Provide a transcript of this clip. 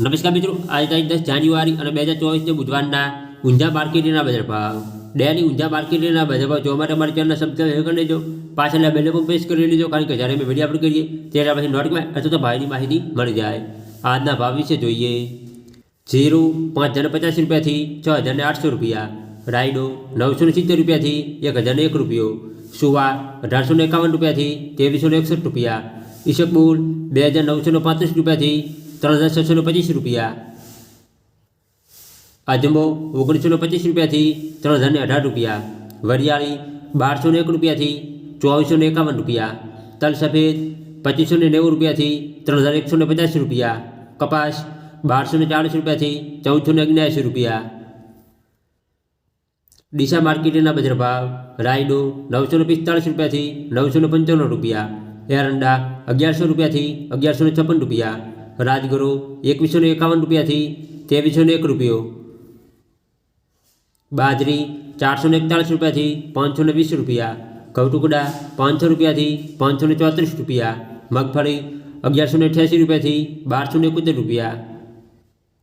નમસ્કાર મિત્રો આજે તારીખ દસ જાન્યુઆરી અને બે હજાર ચોવીસને બુધવારના ઊંઝા માર્કેટના બજાર ભાવ ડેલી ઊંઝા માર્કેટના બજાર ભાવ જોવા માટે અમારી ચેનલને સબસ્ક્રાઈબ કરી લેજો પાછળના બેલ પણ પ્રેસ કરી લેજો કારણ કે જ્યારે મેં વિડીયો અપલોડ કરીએ ત્યારે પછી નોટિફાઈ અથવા તો ભાવની માહિતી મળી જાય આજના ભાવ વિશે જોઈએ જીરું પાંચ હજાર પચાસ રૂપિયાથી છ હજારને આઠસો રૂપિયા રાયડો નવસો ને સિત્તેર રૂપિયાથી એક હજારને એક રૂપિયો સુવા અઢારસો ને એકાવન રૂપિયાથી ત્રેવીસો ને એકસઠ રૂપિયા ઈશકબુલ બે હજાર નવસો ને પાંત્રીસ રૂપિયાથી ત્રણ હજાર છસો ને પચીસ રૂપિયા અજમો ઓગણીસો ને પચીસ રૂપિયાથી ત્રણ હજાર ને અઢાર રૂપિયા વરિયાળી બારસો ને એક રૂપિયાથી ચોવીસો ને એકાવન રૂપિયા તલ સફેદ પચીસો ને નેવું રૂપિયાથી ત્રણ હજાર એકસો ને પચાસ રૂપિયા કપાસ બારસો ને ચાળીસ રૂપિયાથી ચૌદસો ને અગ્યાસી રૂપિયા ડીસા માર્કેટના બજાર ભાવ રાયડો નવસો ને પિસ્તાળીસ રૂપિયાથી નવસો ને પંચાણું રૂપિયા એરંડા અગિયારસો રૂપિયાથી અગિયારસો ને છપ્પન રૂપિયા રાજગરો એકવીસો ને એકાવન રૂપિયાથી ત્રેવીસો ને એક રૂપિયો. બાજરી, ચારસો ને એકતાળીસ રૂપિયાથી પાંચસો ને વીસ રૂપિયા. ઘઉં પાંચસો રૂપિયાથી પાંચસો ને ચોત્રીસ રૂપિયા. મગફળી, અગિયારસો ને અઠ્યાસી રૂપિયાથી બારસો ને એકોતેર રૂપિયા.